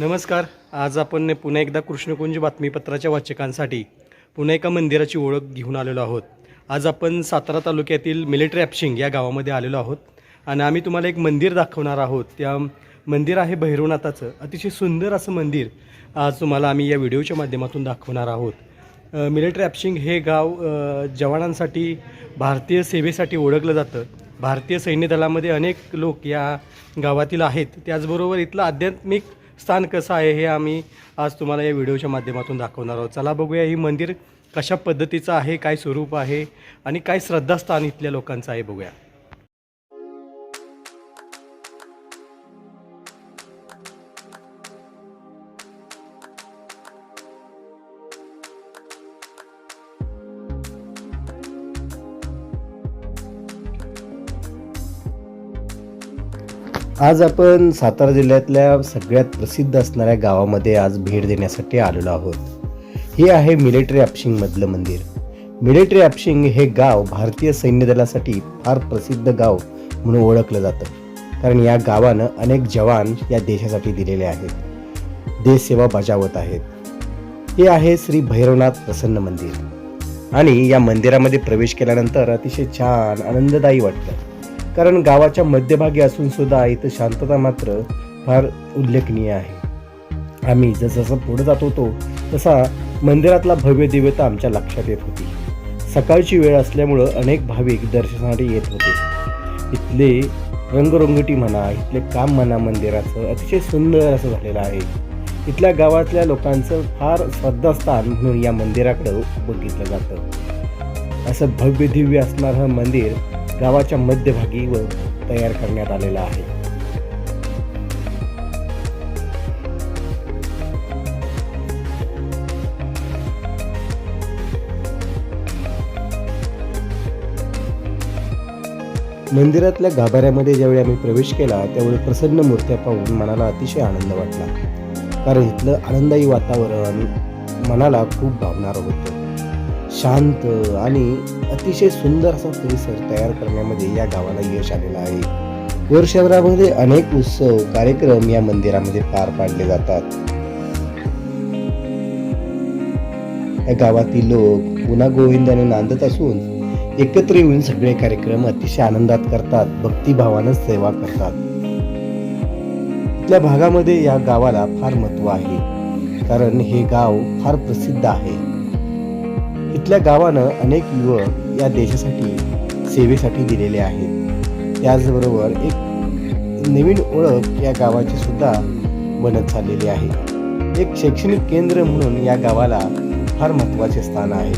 नमस्कार. आज आपण पुन्हा एकदा कृष्णकुंज बातमीपत्राच्या वाचकांसाठी पुन्हा एका मंदिराची ओळख घेऊन आलेलो आहोत. आज आपण सातारा तालुक्यातील मिलिटरी ॲपशिंग या गावामध्ये आलेलो आहोत. आणि आम्ही तुम्हाला एक मंदिर दाखवणार आहोत. त्या मंदिर आहे भैरवनाथाचं. अतिशय सुंदर असं मंदिर आज तुम्हाला आम्ही या व्हिडिओच्या माध्यमातून दाखवणार आहोत. मिलिटरी ॲपशिंग हे गाव जवानांसाठी भारतीय सेवेसाठी ओळखलं जातं. भारतीय सैन्य दलामध्ये अनेक लोक या गावातील आहेत. त्याचबरोबर इथलं आध्यात्मिक स्थान कसं आहे हे आम्ही आज तुम्हाला या व्हिडिओच्या माध्यमातून दाखवणार आहोत. चला बघूया ही मंदिर कशा पद्धतीचं आहे काय स्वरूप आहे आणि काय श्रद्धास्थान इथल्या लोकांचं आहे बघूया. आज आपण सातारा जिल्ह्यातल्या सगळ्यात प्रसिद्ध असणाऱ्या गावामध्ये आज भेट देण्यासाठी आलेलो आहोत. हे आहे मिलिटरी ॲप्शिंगमधलं मंदिर. मिलिटरी ॲप्शिंग हे गाव भारतीय सैन्य दलासाठी फार प्रसिद्ध गाव म्हणून ओळखलं जातं. कारण या गावानं अनेक जवान या देशासाठी दिलेले आहेत. देशसेवा बजावत आहेत. हे आहे श्री भैरवनाथ प्रसन्न मंदिर. आणि या मंदिरामध्ये प्रवेश केल्यानंतर अतिशय छान आनंददायी वाटतं. कारण गावाच्या मध्यभागी असून सुद्धा इथं शांतता मात्र फार उल्लेखनीय आहे. आम्ही जसजसं पुढे जात होतो तसा मंदिरातला भव्य दिव्यता आमच्या लक्षात येत होती. सकाळची वेळ असल्यामुळं अनेक भाविक दर्शनासाठी येत होते. इथले रंगरंगटी म्हणा इथले काम म्हणा मंदिराचं अतिशय सुंदर असं झालेलं आहे. इथल्या गावातल्या लोकांचं फार श्रद्धास्थान म्हणून या मंदिराकडं बघितलं जातं. असं भव्य दिव्य असणारं मंदिर गावाच्या मध्यभागी व तयार करण्यात आलेला आहे. मंदिरातल्या गाभाऱ्यामध्ये ज्यावेळी आम्ही प्रवेश केला त्यावेळी प्रसन्न मूर्त्या पाहून मनाला अतिशय आनंद वाटला. कारण इथलं आनंदायी वातावरण मनाला खूप भावणारं होतं. शांत आणि अतिशय सुंदर असा परिसर तयार करण्यामध्ये या गावाला यश आलेलं आहे. वर्षभरामध्ये अनेक उत्सव कार्यक्रम या मंदिरामध्ये पार पाडले जातात. या गावातील लोक पुन्हा गोविंदाने नांदत असून एकत्र येऊन सगळे कार्यक्रम अतिशय आनंदात करतात भक्तिभावानं सेवा करतात. इथल्या भागामध्ये या गावाला फार महत्त्व आहे. कारण हे गाव फार प्रसिद्ध आहे. इथल्या गावानं अनेक युवक या देशासाठी सेवेसाठी दिलेले आहेत. त्याचबरोबर एक नवीन ओळख या गावाची सुद्धा बनत चाललेली आहे. एक शैक्षणिक केंद्र म्हणून या गावाला फार महत्त्वाचे स्थान आहे.